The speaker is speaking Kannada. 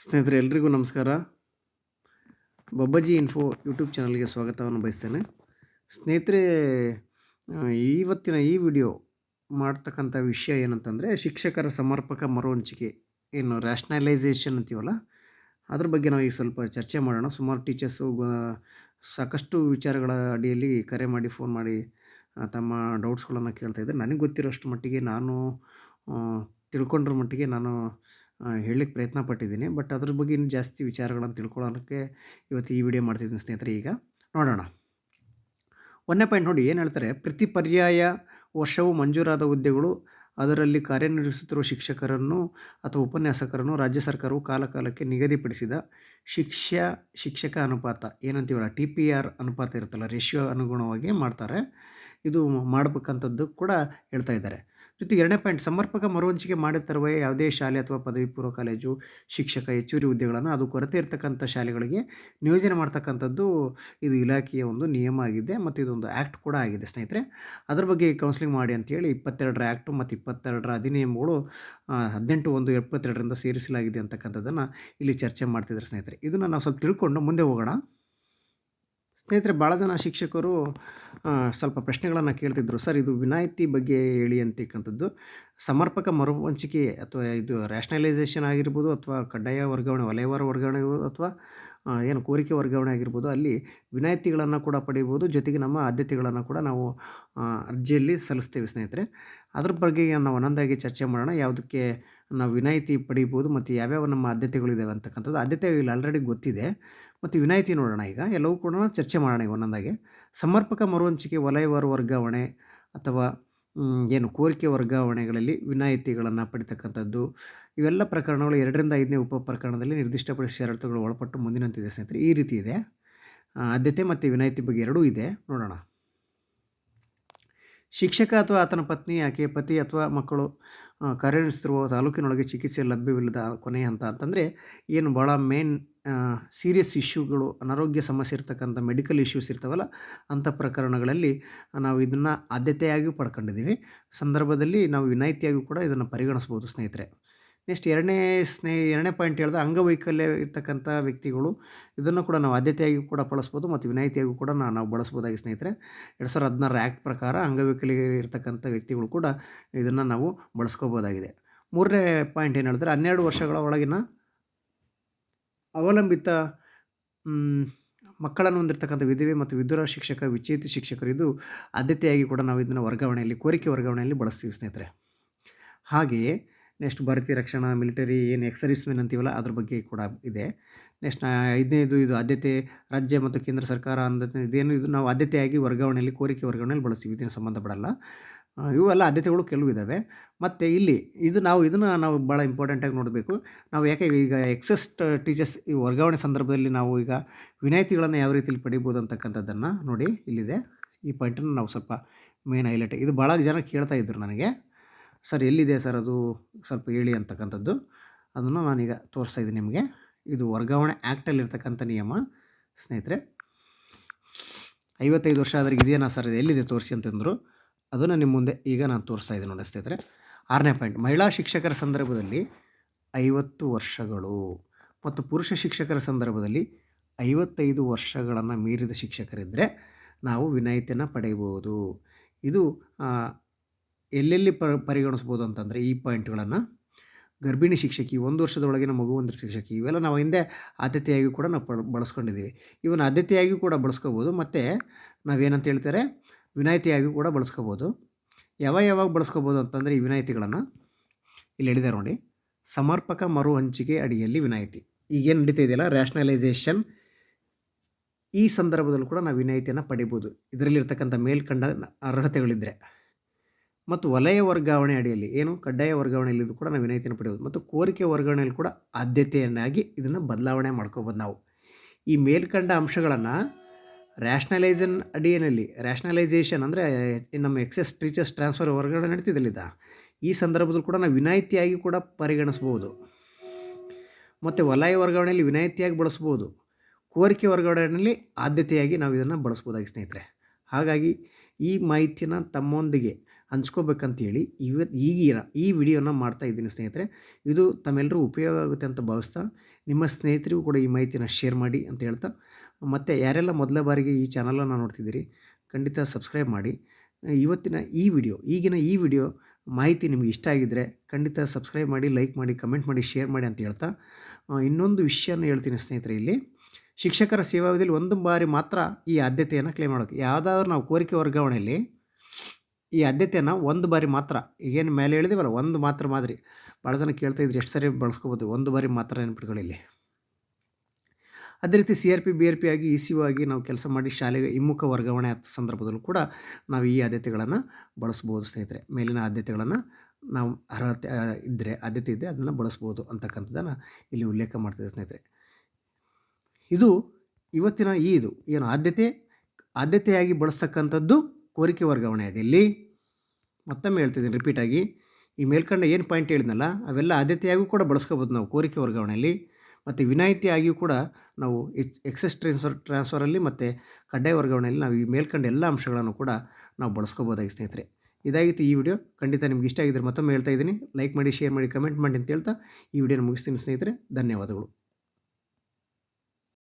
ಸ್ನೇಹಿತರೆ, ಎಲ್ರಿಗೂ ನಮಸ್ಕಾರ. ಬಬ್ಬಾಜಿ ಇನ್ಫೋ ಯೂಟ್ಯೂಬ್ ಚಾನಲ್ಗೆ ಸ್ವಾಗತವನ್ನು ಬಯಸ್ತೇನೆ. ಸ್ನೇಹಿತರೆ ಇವತ್ತಿನ ಈ ವಿಡಿಯೋ ಮಾಡ್ತಕ್ಕಂಥ ವಿಷಯ ಏನಂತಂದರೆ, ಶಿಕ್ಷಕರ ಸಮರ್ಪಕ ಮರುಹಂಚಿಕೆ ಏನು ರ್ಯಾಷ್ನಲೈಸೇಷನ್ ಅಂತೀವಲ್ಲ, ಅದ್ರ ಬಗ್ಗೆ ನಾವು ಈಗ ಸ್ವಲ್ಪ ಚರ್ಚೆ ಮಾಡೋಣ. ಸುಮಾರು ಟೀಚರ್ಸು ಸಾಕಷ್ಟು ವಿಚಾರಗಳ ಅಡಿಯಲ್ಲಿ ಕರೆ ಮಾಡಿ, ಫೋನ್ ಮಾಡಿ ತಮ್ಮ ಡೌಟ್ಸ್ಗಳನ್ನು ಕೇಳ್ತಾ ನನಗೆ ಗೊತ್ತಿರೋಷ್ಟು ಮಟ್ಟಿಗೆ ನಾನು ತಿಳ್ಕೊಂಡಿರೋ ಮಟ್ಟಿಗೆ ನಾನು ಹೇಳಲಿಕ್ಕೆ ಪ್ರಯತ್ನ ಪಟ್ಟಿದ್ದೀನಿ. ಬಟ್ ಅದ್ರ ಬಗ್ಗೆ ಇನ್ನೂ ಜಾಸ್ತಿ ವಿಚಾರಗಳನ್ನು ತಿಳ್ಕೊಳ್ಳೋಕ್ಕೆ ಇವತ್ತು ಈ ವಿಡಿಯೋ ಮಾಡ್ತಿದ್ದೀನಿ ಸ್ನೇಹಿತರೆ ಈಗ. ನೋಡೋಣ. ಒಂದನೇ ಪಾಯಿಂಟ್ ನೋಡಿ, ಏನು ಹೇಳ್ತಾರೆ? ಪ್ರತಿ ಪರ್ಯಾಯ ವರ್ಷವೂ ಮಂಜೂರಾದ ಹುದ್ದೆಗಳು ಅದರಲ್ಲಿ ಕಾರ್ಯನಿರ್ವಹಿಸುತ್ತಿರುವ ಶಿಕ್ಷಕರನ್ನು ಅಥವಾ ಉಪನ್ಯಾಸಕರನ್ನು ರಾಜ್ಯ ಸರ್ಕಾರವು ಕಾಲಕಾಲಕ್ಕೆ ನಿಗದಿಪಡಿಸಿದ ಶಿಕ್ಷ, ಶಿಕ್ಷಕ ಅನುಪಾತ. ಏನಂತೀವಲ್ಲ ಟಿ ಪಿ ಆರ್ ಅನುಪಾತ ಇರುತ್ತಲ್ಲ, ರೇಷಿಯೋ ಅನುಗುಣವಾಗಿ ಮಾಡ್ತಾರೆ. ಇದು ಮಾಡಬೇಕಂಥದ್ದು ಕೂಡ ಹೇಳ್ತಾ ಇದ್ದಾರೆ. ಜೊತೆಗೆ ಎರಡನೇ ಪಾಯಿಂಟ್, ಸಮರ್ಪಕ ಮರುಹಂಚಿಕೆ ತರುವ ಯಾವುದೇ ಶಾಲೆ ಅಥವಾ ಪದವಿ ಪೂರ್ವ ಕಾಲೇಜು ಶಿಕ್ಷಕ, ಹೆಚ್ಚುವರಿ ಹುದ್ದೆಗಳನ್ನು ಅದು ಕೊರತೆ ಇರತಕ್ಕಂಥ ಶಾಲೆಗಳಿಗೆ ನಿಯೋಜನೆ ಮಾಡ್ತಕ್ಕಂಥದ್ದು ಇದು ಇಲಾಖೆಯ ಒಂದು ನಿಯಮ ಆಗಿದೆ ಮತ್ತು ಇದೊಂದು ಆ್ಯಕ್ಟ್ ಕೂಡ ಆಗಿದೆ ಸ್ನೇಹಿತರೆ. ಅದರ ಬಗ್ಗೆ ಕೌನ್ಸಿಲಿಂಗ್ ಮಾಡಿ ಅಂತೇಳಿ ಇಪ್ಪತ್ತೆರಡರ ಆ್ಯಕ್ಟು ಮತ್ತು ಇಪ್ಪತ್ತೆರಡರ ಅಧಿನಿಯಮಗಳು ಹದಿನೆಂಟು, ಒಂದು, ಎಪ್ಪತ್ತೆರಡರಿಂದ ಸೇರಿಸಲಾಗಿದೆ ಅಂತಕ್ಕಂಥದ್ದನ್ನು ಇಲ್ಲಿ ಚರ್ಚೆ ಮಾಡ್ತಿದ್ದಾರೆ ಸ್ನೇಹಿತರೆ. ಇದನ್ನು ನಾವು ಸ್ವಲ್ಪ ತಿಳ್ಕೊಂಡು ಮುಂದೆ ಹೋಗೋಣ. ಸ್ನೇಹಿತರೆ ಭಾಳ ಜನ ಶಿಕ್ಷಕರು ಸ್ವಲ್ಪ ಪ್ರಶ್ನೆಗಳನ್ನು ಕೇಳ್ತಿದ್ರು. ಸರ್, ಇದು ವಿನಾಯಿತಿ ಬಗ್ಗೆ ಹೇಳಿ ಅಂತಕ್ಕಂಥದ್ದು. ಸಮರ್ಪಕ ಮರುಹಂಚಿಕೆ ಅಥವಾ ಇದು ರ್ಯಾಷನಲೈಸೇಷನ್ ಆಗಿರ್ಬೋದು ಅಥವಾ ಕಡ್ಡಾಯ ವರ್ಗಾವಣೆ ವಲಯವಾರ ವರ್ಗಾವಣೆ ಅಥವಾ ಏನು ಕೋರಿಕೆ ವರ್ಗಾವಣೆ ಆಗಿರ್ಬೋದು, ಅಲ್ಲಿ ವಿನಾಯಿತಿಗಳನ್ನು ಕೂಡ ಪಡಿಬೋದು ಜೊತೆಗೆ ನಮ್ಮ ಆದ್ಯತೆಗಳನ್ನು ಕೂಡ ನಾವು ಅರ್ಜಿಯಲ್ಲಿ ಸಲ್ಲಿಸ್ತೇವೆ ಸ್ನೇಹಿತರೆ. ಅದ್ರ ಬಗ್ಗೆ ನಾವು ಒಂದೊಂದಾಗಿ ಚರ್ಚೆ ಮಾಡೋಣ. ಯಾವುದಕ್ಕೆ ನಾವು ವಿನಾಯಿತಿ ಪಡಿಬೋದು ಮತ್ತು ಯಾವ್ಯಾವ ನಮ್ಮ ಆದ್ಯತೆಗಳಿದ್ದಾವೆ ಅಂತಕ್ಕಂಥದ್ದು. ಆದ್ಯತೆ ಇಲ್ಲಿ ಆಲ್ರೆಡಿ ಗೊತ್ತಿದೆ. ಮತ್ತು ವಿನಾಯಿತಿ ನೋಡೋಣ ಈಗ. ಎಲ್ಲವೂ ಕೂಡ ಚರ್ಚೆ ಮಾಡೋಣ ಈಗ ಒಂದೊಂದಾಗಿ. ಸಮರ್ಪಕ ಮರುಹಂಚಿಕೆ, ವಲಯವಾರು ವರ್ಗಾವಣೆ ಅಥವಾ ಏನು ಕೋರಿಕೆ ವರ್ಗಾವಣೆಗಳಲ್ಲಿ ವಿನಾಯಿತಿಗಳನ್ನು ಪಡಿತಕ್ಕಂಥದ್ದು. ಇವೆಲ್ಲ ಪ್ರಕರಣಗಳು ಎರಡರಿಂದ ಐದನೇ ಉಪ ಪ್ರಕರಣದಲ್ಲಿ ನಿರ್ದಿಷ್ಟಪಡಿಸಿದ ಷರತ್ತುಗಳು ಒಳಪಟ್ಟು ಮುಂದಿನಂತಿದೆ ಸ್ನೇಹಿತರೆ. ಈ ರೀತಿ ಇದೆ. ಆದ್ಯತೆ ಮತ್ತು ವಿನಾಯಿತಿ ಬಗ್ಗೆ ಎರಡೂ ಇದೆ. ನೋಡೋಣ. ಶಿಕ್ಷಕ ಅಥವಾ ಆತನ ಪತ್ನಿ, ಆಕೆಯ ಪತಿ ಅಥವಾ ಮಕ್ಕಳು ಕಾರ್ಯನಿರ್ವಹಿಸುತ್ತಿರುವ ತಾಲೂಕಿನೊಳಗೆ ಚಿಕಿತ್ಸೆ ಲಭ್ಯವಿಲ್ಲದ ಕೊನೆಯ ಹಂತ ಅಂತಂದರೆ, ಏನು ಭಾಳ ಮೇನ್ ಸೀರಿಯಸ್ ಇಶ್ಯೂಗಳು ಅನಾರೋಗ್ಯ ಸಮಸ್ಯೆ ಇರ್ತಕ್ಕಂಥ ಮೆಡಿಕಲ್ ಇಶ್ಯೂಸ್ ಇರ್ತಾವಲ್ಲ, ಅಂಥ ಪ್ರಕರಣಗಳಲ್ಲಿ ನಾವು ಇದನ್ನು ಆದ್ಯತೆಯಾಗಿ ಪಡ್ಕೊಂಡಿದ್ದೀವಿ. ಸಂದರ್ಭದಲ್ಲಿ ನಾವು ವಿನಾಯಿತಿಯಾಗಿಯೂ ಕೂಡ ಇದನ್ನು ಪರಿಗಣಿಸ್ಬೋದು ಸ್ನೇಹಿತರೆ. ನೆಕ್ಸ್ಟ್ ಎರಡನೇ ಸ್ನೇ ಎರಡನೇ ಪಾಯಿಂಟ್ ಹೇಳಿದ್ರೆ ಅಂಗವೈಕಲ್ಯ ಇರ್ತಕ್ಕಂಥ ವ್ಯಕ್ತಿಗಳು, ಇದನ್ನು ಕೂಡ ನಾವು ಆದ್ಯತೆಯಾಗಿ ಕೂಡ ಬಳಸ್ಬೋದು ಮತ್ತು ವಿನಾಯಿತಿಯಾಗಿ ಕೂಡ ನಾವು ಬಳಸ್ಬೋದಾಗಿ ಸ್ನೇಹಿತರೆ. ಎರಡು ಸಾವಿರದ ಹದಿನಾರರ ಆ್ಯಕ್ಟ್ ಪ್ರಕಾರ ಅಂಗವೈಕಲ್ಯ ಇರ್ತಕ್ಕಂಥ ವ್ಯಕ್ತಿಗಳು ಕೂಡ ಇದನ್ನು ನಾವು ಬಳಸ್ಕೋಬೋದಾಗಿದೆ. ಮೂರನೇ ಪಾಯಿಂಟ್ ಏನು ಹೇಳಿದ್ರೆ ಹನ್ನೆರಡು ವರ್ಷಗಳ ಒಳಗಿನ ಅವಲಂಬಿತ ಮಕ್ಕಳನ್ನು ಹೊಂದಿರತಕ್ಕಂಥ ವಿಧವೆ ಮತ್ತು ವಿದುರ ಶಿಕ್ಷಕ, ವಿಚೇತ ಶಿಕ್ಷಕರು ಇದು ಆದ್ಯತೆಯಾಗಿ ಕೂಡ ನಾವು ಇದನ್ನು ವರ್ಗಾವಣೆಯಲ್ಲಿ, ಕೋರಿಕೆ ವರ್ಗಾವಣೆಯಲ್ಲಿ ಬಳಸ್ತೀವಿ ಸ್ನೇಹಿತರೆ. ಹಾಗೆಯೇ ನೆಕ್ಸ್ಟ್ ಭಾರತೀಯ ರಕ್ಷಣಾ, ಮಿಲಿಟರಿ ಏನು ಎಕ್ಸ್ ಮೆನ್ ಅಂತೀವಲ್ಲ ಅದ್ರ ಬಗ್ಗೆ ಕೂಡ ಇದೆ. ನೆಕ್ಸ್ಟ್ ಐದನೇದು ಇದು ಆದ್ಯತೆ, ರಾಜ್ಯ ಮತ್ತು ಕೇಂದ್ರ ಸರ್ಕಾರ ಅಂದ ಇದೇನು ಇದು ನಾವು ಆದ್ಯತೆಯಾಗಿ ವರ್ಗಾವಣೆಯಲ್ಲಿ, ಕೋರಿಕೆ ವರ್ಗಾವಣೆಯಲ್ಲಿ ಬಳಸ್ತೀವಿ ಇದನ್ನು ಸಂಬಂಧಪಡಲ್ಲ. ಇವೆಲ್ಲ ಆದ್ಯತೆಗಳು ಕೆಲವು ಇದ್ದಾವೆ. ಮತ್ತು ಇಲ್ಲಿ ಇದು ನಾವು ಇದನ್ನು ನಾವು ಭಾಳ ಇಂಪಾರ್ಟೆಂಟಾಗಿ ನೋಡಬೇಕು. ನಾವು ಯಾಕೆ ಈಗ ಎಕ್ಸಸ್ ಟೀಚರ್ಸ್ ಈ ವರ್ಗಾವಣೆ ಸಂದರ್ಭದಲ್ಲಿ ನಾವು ಈಗ ವಿನಾಯಿತಿಗಳನ್ನು ಯಾವ ರೀತಿಯಲ್ಲಿ ಪಡಿಬೋದು ಅಂತಕ್ಕಂಥದ್ದನ್ನು ನೋಡಿ ಇಲ್ಲಿದೆ. ಈ ಪಾಯಿಂಟನ್ನು ನಾವು ಸ್ವಲ್ಪ ಮೇನ್ ಹೈಲೈಟ್ ಇದು ಭಾಳ ಜನ ಕೇಳ್ತಾ ಇದ್ದರು ನನಗೆ. ಸರ್ ಎಲ್ಲಿದೆ ಸರ್ ಅದು? ಸ್ವಲ್ಪ ಹೇಳಿ ಅಂತಕ್ಕಂಥದ್ದು. ಅದನ್ನು ನಾನೀಗ ತೋರಿಸ್ತಾ ಇದ್ದೀನಿ ನಿಮಗೆ. ಇದು ವರ್ಗಾವಣೆ ಆ್ಯಕ್ಟಲ್ಲಿರ್ತಕ್ಕಂಥ ನಿಯಮ. ಸ್ನೇಹಿತರೆ, ಐವತ್ತೈದು ವರ್ಷ ಆದ್ರೆ ಇದೆಯಾ ಸರ್? ಎಲ್ಲಿದೆ ತೋರಿಸಿ ಅಂತಂದರು. ಅದನ್ನು ನಿಮ್ಮ ಮುಂದೆ ಈಗ ನಾನು ತೋರಿಸ್ತಾ ಇದ್ದೀನಿ ನೋಡಿ ಸ್ನೇಹಿತರೆ. ಆರನೇ ಪಾಯಿಂಟ್ ಮಹಿಳಾ ಶಿಕ್ಷಕರ ಸಂದರ್ಭದಲ್ಲಿ ಐವತ್ತು ವರ್ಷಗಳು ಮತ್ತು ಪುರುಷ ಶಿಕ್ಷಕರ ಸಂದರ್ಭದಲ್ಲಿ ಐವತ್ತೈದು ವರ್ಷಗಳನ್ನು ಮೀರಿದ ಶಿಕ್ಷಕರಿದ್ದರೆ ನಾವು ವಿನಾಯಿತಿಯನ್ನು ಪಡೆಯಬಹುದು. ಇದು ಎಲ್ಲೆಲ್ಲಿ ಪ ಪರಿಗಣಿಸ್ಬೋದು ಅಂತಂದರೆ ಈ ಪಾಯಿಂಟ್ಗಳನ್ನು ಗರ್ಭಿಣಿ ಶಿಕ್ಷಕಿ, ಒಂದು ವರ್ಷದೊಳಗಿನ ಮಗು ಶಿಕ್ಷಕಿ, ಇವೆಲ್ಲ ನಾವು ಹಿಂದೆ ಆದ್ಯತೆಯಾಗಿ ಕೂಡ ನಾವು ಬಳಸ್ಕೊಂಡಿದ್ದೀವಿ. ಇವನ್ನ ಆದ್ಯತೆಯಾಗಿಯೂ ಕೂಡ ಬಳಸ್ಕೋಬೋದು. ಮತ್ತು ನಾವೇನಂತ ಹೇಳ್ತಾರೆ? ವಿನಾಯಿತಿಯಾಗಿ ಕೂಡ ಬಳಸ್ಕೋಬೋದು. ಯಾವಾಗ ಯಾವಾಗ ಬಳಸ್ಕೋಬೋದು ಅಂತಂದರೆ ಈ ವಿನಾಯಿತಿಗಳನ್ನು ಇಲ್ಲಿ ಹೇಳಿದೆ ನೋಡಿ. ಸಮರ್ಪಕ ಮರು ಹಂಚಿಕೆ ಅಡಿಯಲ್ಲಿ ವಿನಾಯಿತಿ. ಈಗೇನು ನಡೀತಾ ಇದೆಯಲ್ಲ? ರ್ಯಾಷನಲೈಸೇಷನ್ ಈ ಸಂದರ್ಭದಲ್ಲೂ ಕೂಡ ನಾವು ವಿನಾಯಿತಿಯನ್ನು ಪಡಿಬೋದು. ಇದರಲ್ಲಿರ್ತಕ್ಕಂಥ ಮೇಲ್ಕಂಡ ಅರ್ಹತೆಗಳಿದ್ದರೆ ಮತ್ತು ವಲಯ ವರ್ಗಾವಣೆ ಅಡಿಯಲ್ಲಿ ಏನು? ಕಡ್ಡಾಯ ವರ್ಗಾವಣೆಯಲ್ಲಿ ಕೂಡ ನಾವು ವಿನಾಯಿತಿಯನ್ನು ಪಡೆಯೋದು ಮತ್ತು ಕೋರಿಕೆ ವರ್ಗಾವಣೆಯಲ್ಲಿ ಕೂಡ ಆದ್ಯತೆಯನ್ನಾಗಿ ಇದನ್ನು ಬದಲಾವಣೆ ಮಾಡ್ಕೋಬೋದು ನಾವು. ಈ ಮೇಲ್ಕಂಡ ಅಂಶಗಳನ್ನು ರ್ಯಾಷನಲೈಸನ್ ಅಡಿಯಲ್ಲಿ ರ್ಯಾಷ್ನಲೈಸೇಷನ್ ಅಂದರೆ ನಮ್ಮ ಎಕ್ಸೆಸ್ ಟೀಚರ್ಸ್ ಟ್ರಾನ್ಸ್ಫರ್ ವರ್ಗಾವಣೆ ನಡೀತಿದ್ದಲ್ಲಿದ್ದ ಈ ಸಂದರ್ಭದಲ್ಲಿ ಕೂಡ ನಾವು ವಿನಾಯಿತಿಯಾಗಿ ಕೂಡ ಪರಿಗಣಿಸ್ಬೋದು. ಮತ್ತು ವಲಯ ವರ್ಗಾವಣೆಯಲ್ಲಿ ವಿನಾಯಿತಿಯಾಗಿ ಬಳಸ್ಬೋದು. ಕೋರಿಕೆ ವರ್ಗಾವಣೆಯಲ್ಲಿ ಆದ್ಯತೆಯಾಗಿ ನಾವು ಇದನ್ನು ಬಳಸ್ಬೋದಾಗಿ ಸ್ನೇಹಿತರೆ. ಹಾಗಾಗಿ ಈ ಮಾಹಿತಿಯನ್ನು ತಮ್ಮೊಂದಿಗೆ ಹಂಚ್ಕೋಬೇಕಂತೇಳಿ ಇವತ್ತು ಈಗಿನ ಈ ವಿಡಿಯೋನ ಮಾಡ್ತಾ ಇದ್ದೀನಿ ಸ್ನೇಹಿತರೆ. ಇದು ತಮ್ಮೆಲ್ಲರೂ ಉಪಯೋಗ ಆಗುತ್ತೆ ಅಂತ ಭಾವಿಸ್ತಾ, ನಿಮ್ಮ ಸ್ನೇಹಿತರಿಗೂ ಕೂಡ ಈ ಮಾಹಿತಿನ ಶೇರ್ ಮಾಡಿ ಅಂತ ಹೇಳ್ತಾ ಮತ್ತು ಯಾರೆಲ್ಲ ಮೊದಲ ಬಾರಿಗೆ ಈ ಚಾನಲನ್ನು ನೋಡ್ತಿದ್ದೀರಿ, ಖಂಡಿತ ಸಬ್ಸ್ಕ್ರೈಬ್ ಮಾಡಿ. ಇವತ್ತಿನ ಈ ವಿಡಿಯೋ, ಈಗಿನ ಈ ವಿಡಿಯೋ ಮಾಹಿತಿ ನಿಮಗೆ ಇಷ್ಟ ಆಗಿದ್ದರೆ ಖಂಡಿತ ಸಬ್ಸ್ಕ್ರೈಬ್ ಮಾಡಿ, ಲೈಕ್ ಮಾಡಿ, ಕಮೆಂಟ್ ಮಾಡಿ, ಶೇರ್ ಮಾಡಿ ಅಂತ ಹೇಳ್ತಾ ಇನ್ನೊಂದು ವಿಷಯನ ಹೇಳ್ತೀನಿ ಸ್ನೇಹಿತರೆ ಇಲ್ಲಿ. ಶಿಕ್ಷಕರ ಸೇವಾವಧಿಯಲ್ಲಿ ಒಂದು ಬಾರಿ ಮಾತ್ರ ಈ ಆದ್ಯತೆಯನ್ನು ಕ್ಲೇಮ್ ಮಾಡೋಕ್ಕೆ ಯಾವುದಾದ್ರೂ ನಾವು ಕೋರಿಕೆ ವರ್ಗಾವಣೆಯಲ್ಲಿ ಈ ಆದ್ಯತೆಯನ್ನು ಒಂದು ಬಾರಿ ಮಾತ್ರ, ಈಗೇನು ಮೇಲೆ ಹೇಳಿದೀವಲ್ಲ, ಒಂದು ಮಾತ್ರ ಮಾದರಿ. ಭಾಳ ಜನ ಇದ್ರೆ, ಎಷ್ಟು ಸರಿ ಬಳಸ್ಕೋಬೋದು, ಒಂದು ಬಾರಿ ಮಾತ್ರ ನೆನ್ಪಿಟ್ಕೊಳ್ಳಿ ಅದೇ ರೀತಿ C R P, B R P ಆಗಿ ಇ ಸಿ ಒ ಆಗಿ ನಾವು ಕೆಲಸ ಮಾಡಿ ಶಾಲೆಗೆ ಹಿಮ್ಮುಖ ವರ್ಗಾವಣೆ ಆದ ಸಂದರ್ಭದಲ್ಲೂ ಕೂಡ ನಾವು ಈ ಆದ್ಯತೆಗಳನ್ನು ಬಳಸ್ಬೋದು ಸ್ನೇಹಿತರೆ. ಮೇಲಿನ ಆದ್ಯತೆಗಳನ್ನು ನಾವು ಅರ್ಹತೆ ಇದ್ದರೆ ಆದ್ಯತೆ ಇದ್ದರೆ ಅದನ್ನು ಬಳಸ್ಬೋದು ಅಂತಕ್ಕಂಥದ್ದನ್ನು ಇಲ್ಲಿ ಉಲ್ಲೇಖ ಮಾಡ್ತಿದ್ದೆ ಸ್ನೇಹಿತರೆ. ಇದು ಇವತ್ತಿನ ಈ ಇದು, ಏನು ಆದ್ಯತೆ, ಆದ್ಯತೆಯಾಗಿ ಬಳಸ್ತಕ್ಕಂಥದ್ದು ಕೋರಿಕೆ ವರ್ಗಾವಣೆ ಅಡಿಯಲ್ಲಿ ಮತ್ತೊಮ್ಮೆ ಹೇಳ್ತಿದ್ದೀನಿ ರಿಪೀಟಾಗಿ ಈ ಮೇಲ್ಕಂಡ ಏನು ಪಾಯಿಂಟ್ ಹೇಳಿದ್ನಲ್ಲ, ಅವೆಲ್ಲ ಆದ್ಯತೆಯಾಗೂ ಕೂಡ ಬಳಸ್ಕೋಬೋದು ನಾವು ಕೋರಿಕೆ ವರ್ಗಾವಣೆಯಲ್ಲಿ. ಮತ್ತು ವಿನಾಯಿತಿಯಾಗಿಯೂ ಕೂಡ ನಾವು ಎಚ್, ಎಕ್ಸೆಸ್ ಟ್ರಾನ್ಸ್ಫರ್, ಟ್ರಾನ್ಸ್ಫರಲ್ಲಿ ಮತ್ತು ಕಡ್ಡಾಯ ವರ್ಗಾವಣೆಯಲ್ಲಿ ನಾವು ಈ ಮೇಲ್ಕಂಡ ಎಲ್ಲ ಅಂಶಗಳನ್ನು ಕೂಡ ನಾವು ಬಳಸ್ಕೋಬೋದಾಗಿ ಸ್ನೇಹಿತರೆ. ಇದಾಗಿತ್ತು ಈ ವಿಡಿಯೋ. ಖಂಡಿತ ನಿಮ್ಗೆ ಇಷ್ಟ ಆಗಿದ್ದರೆ ಮತ್ತೊಮ್ಮೆ ಹೇಳ್ತಾ ಇದ್ದೀನಿ. ಲೈಕ್ ಮಾಡಿ, ಶೇರ್ ಮಾಡಿ, ಕಮೆಂಟ್ ಮಾಡಿ ಅಂತ ಹೇಳ್ತಾ ಈ ವಿಡಿಯೋನ ಮುಗಿಸ್ತೀನಿ ಸ್ನೇಹಿತರೆ. ಧನ್ಯವಾದಗಳು.